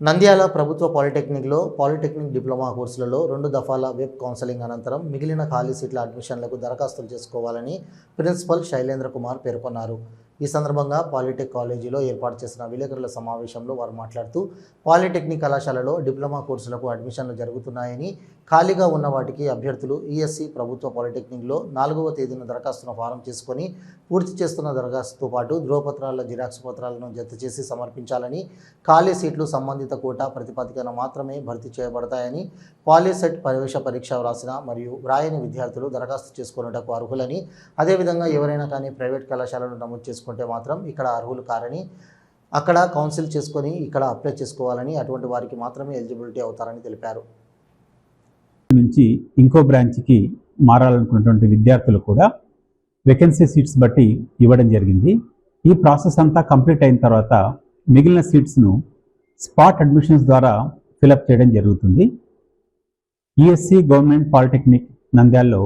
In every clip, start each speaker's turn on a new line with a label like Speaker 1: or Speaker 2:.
Speaker 1: నంద్యాల ప్రభుత్వ పాలిటెక్నిక్లో polytechnic diploma కోర్సులలో రెండు దఫాల వెబ్ కౌన్సిలింగ్ అనంతరం మిగిలిన ఖాళీ సీట్ల అడ్మిషన్లకు దరఖాస్తులు చేసుకోవాలని ప్రిన్సిపల్ శైలేంద్ర కుమార్ పేర్కొన్నారు. ఈ సందర్భంగా పాలిటెక్ కాలేజీలో ఏర్పాటు చేసిన విలేకరుల సమావేశంలో వారు మాట్లాడుతూ పాలిటెక్నిక్ కళాశాలలో డిప్లొమా కోర్సులకు అడ్మిషన్లు జరుగుతున్నాయని ఖాళీగా ఉన్న వాటికి అభ్యర్థులు ఈఎస్సీ ప్రభుత్వ పాలిటెక్నిక్లో నాలుగవ తేదీన దరఖాస్తును ఫారం చేసుకొని పూర్తి చేస్తున్న దరఖాస్తుతో పాటు ధృవపత్రాల జిరాక్స్ పత్రాలను జత చేసి సమర్పించాలని ఖాళీ సీట్లు సంబంధిత కోటా ప్రతిపాదికన మాత్రమే భర్తీ చేయబడతాయని పాలిసెట్ ప్రవేశ పరీక్ష వ్రాసిన మరియు వ్రాయని విద్యార్థులు దరఖాస్తు చేసుకున్నటకు అర్హులని అదేవిధంగా ఎవరైనా కానీ ప్రైవేట్ కళాశాలను నమోదు చేసుకుంటే మాత్రం ఇక్కడ అర్హులు కారని అక్కడ కౌన్సిల్ చేసుకొని ఇక్కడ అప్లై చేసుకోవాలని అటువంటి వారికి మాత్రమే ఎలిజిబిలిటీ అవుతారని తెలిపారు.
Speaker 2: నుంచి ఇంకో బ్రాంచ్కి మారాలనుకున్నటువంటి విద్యార్థులు కూడా వేకెన్సీ సీట్స్ బట్టి ఇవ్వడం జరిగింది. ఈ ప్రాసెస్ అంతా కంప్లీట్ అయిన తర్వాత మిగిలిన సీట్స్ను స్పాట్ అడ్మిషన్స్ ద్వారా ఫిలప్ చేయడం జరుగుతుంది. ఈఎస్సి గవర్నమెంట్ పాలిటెక్నిక్ నంద్యాల్లో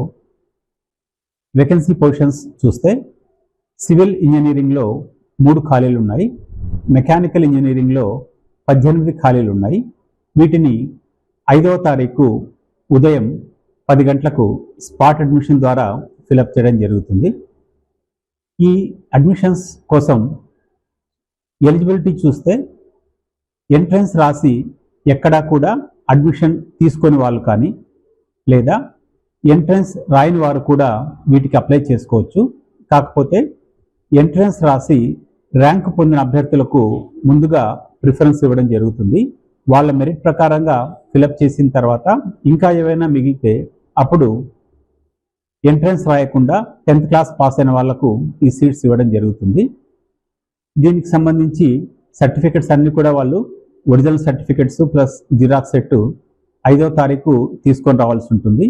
Speaker 2: వేకెన్సీ పొజిషన్స్ చూస్తే సివిల్ ఇంజనీరింగ్లో మూడు ఖాళీలు ఉన్నాయి. మెకానికల్ ఇంజనీరింగ్లో పద్దెనిమిది ఖాళీలు ఉన్నాయి. వీటిని ఐదవ తారీఖు ఉదయం పది గంటలకు స్పాట్ అడ్మిషన్ ద్వారా ఫిలప్ చేయడం జరుగుతుంది. ఈ అడ్మిషన్స్ కోసం ఎలిజిబిలిటీ చూస్తే ఎంట్రన్స్ రాసి ఎక్కడా కూడా అడ్మిషన్ తీసుకొని వాళ్ళు కానీ లేదా ఎంట్రన్స్ రాయని వారు కూడా వీటికి అప్లై చేసుకోవచ్చు. కాకపోతే ఎంట్రన్స్ రాసి ర్యాంక్ పొందిన అభ్యర్థులకు ముందుగా ప్రిఫరెన్స్ ఇవ్వడం జరుగుతుంది. వాళ్ళ మెరిట్ ప్రకారంగా ఫిలప్ చేసిన తర్వాత ఇంకా ఏవైనా మిగిలితే అప్పుడు ఎంట్రన్స్ రాయకుండా టెన్త్ క్లాస్ పాస్ అయిన వాళ్ళకు ఈ సీట్స్ ఇవ్వడం జరుగుతుంది. దీనికి సంబంధించి సర్టిఫికెట్స్ అన్ని కూడా వాళ్ళు original certificates plus xerox set ఐదో తారీఖు తీసుకొని రావాల్సి ఉంటుంది.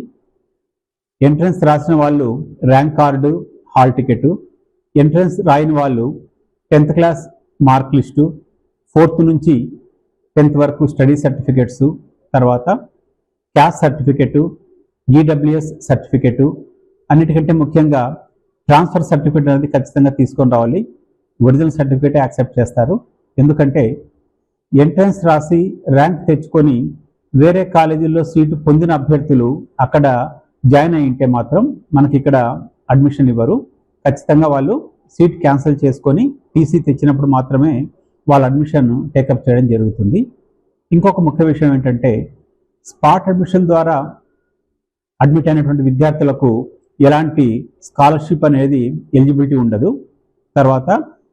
Speaker 2: ఎంట్రన్స్ రాసిన వాళ్ళు rank card hall ticket entrance రాయని వాళ్ళు tenth class mark list fourth నుంచి టెన్త్ వరకు స్టడీ సర్టిఫికెట్స్ తర్వాత క్యాస్ట్ సర్టిఫికెట్ ఈడబ్ల్యూఎస్ సర్టిఫికెట్ అన్నిటికంటే ముఖ్యంగా ట్రాన్స్ఫర్ సర్టిఫికెట్ అనేది ఖచ్చితంగా తీసుకొని రావాలి. ఒరిజినల్ సర్టిఫికేటే యాక్సెప్ట్ చేస్తారు. ఎందుకంటే ఎంట్రన్స్ రాసి ర్యాంక్ తెచ్చుకొని వేరే కాలేజీల్లో సీటు పొందిన అభ్యర్థులు అక్కడ జాయిన్ అయి ఉంటే మాత్రం మనకి ఇక్కడ అడ్మిషన్ ఇవ్వరు ఖచ్చితంగా వాళ్ళు సీట్ క్యాన్సిల్ చేసుకొని టీసీ తెచ్చినప్పుడు మాత్రమే వాళ్ళ అడ్మిషన్ టేకప్ చేయడం జరుగుతుంది. ఇంకొక ముఖ్య విషయం ఏంటంటే స్పాట్ అడ్మిషన్ ద్వారా అడ్మిట్ అయినటువంటి విద్యార్థులకు ఎలాంటి స్కాలర్షిప్ అనేది ఎలిజిబిలిటీ ఉండదు. తర్వాత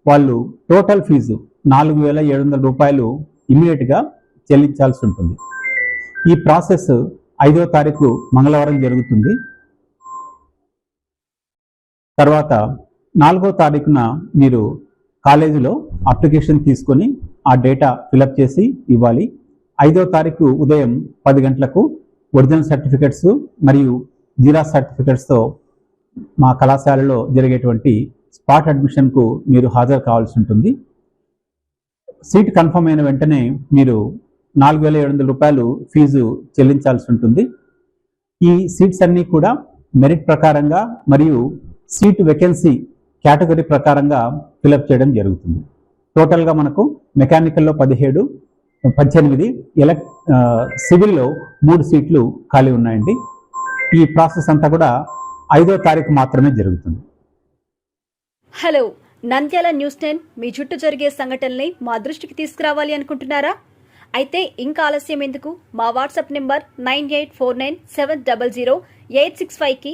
Speaker 2: వాళ్ళు టోటల్ ఫీజు నాలుగు వేల ఏడు వందల రూపాయలు ఇమీడియట్గా చెల్లించాల్సి ఉంటుంది. ఈ ప్రాసెస్ ఐదో తారీఖు మంగళవారం జరుగుతుంది. తర్వాత నాలుగో తారీఖున మీరు కాలేజీలో అప్లికేషన్ తీసుకొని ఆ డేటా ఫిలప్ చేసి ఇవ్వాలి. ఐదో తారీఖు ఉదయం పది గంటలకు ఒరిజినల్ సర్టిఫికెట్స్ మరియు జీరా సర్టిఫికెట్స్తో మా కళాశాలలో జరిగేటువంటి స్పాట్ అడ్మిషన్కు మీరు హాజరు కావాల్సి ఉంటుంది. సీట్ కన్ఫర్మ్ అయిన వెంటనే మీరు నాలుగు వేల ఏడు వందల రూపాయలు ఫీజు చెల్లించాల్సి ఉంటుంది. ఈ సీట్స్ అన్నీ కూడా మెరిట్ ప్రకారంగా మరియు సీట్ వేకెన్సీ కేటగిరీ ప్రకారంగా ఫిలప్ చేయడం జరుగుతుంది. టోటల్గా మనకు మెకానికల్లో పదిహేడు పద్దెనిమిది ఎలక్ సివిల్లో మూడు సీట్లు ఖాళీ ఉన్నాయండి. ఈ ప్రాసెస్ అంతా కూడా ఐదో తారీఖు మాత్రమే జరుగుతుంది.
Speaker 3: హలో నంద్యాల న్యూస్ టెన్ మీ చుట్టూ జరిగే సంఘటనల్ని మా దృష్టికి తీసుకురావాలి అనుకుంటున్నారా? అయితే ఇంకా ఆలస్యం ఎందుకు? మా WhatsApp number nine eight four nine seven double zero eight six ఫైవ్కి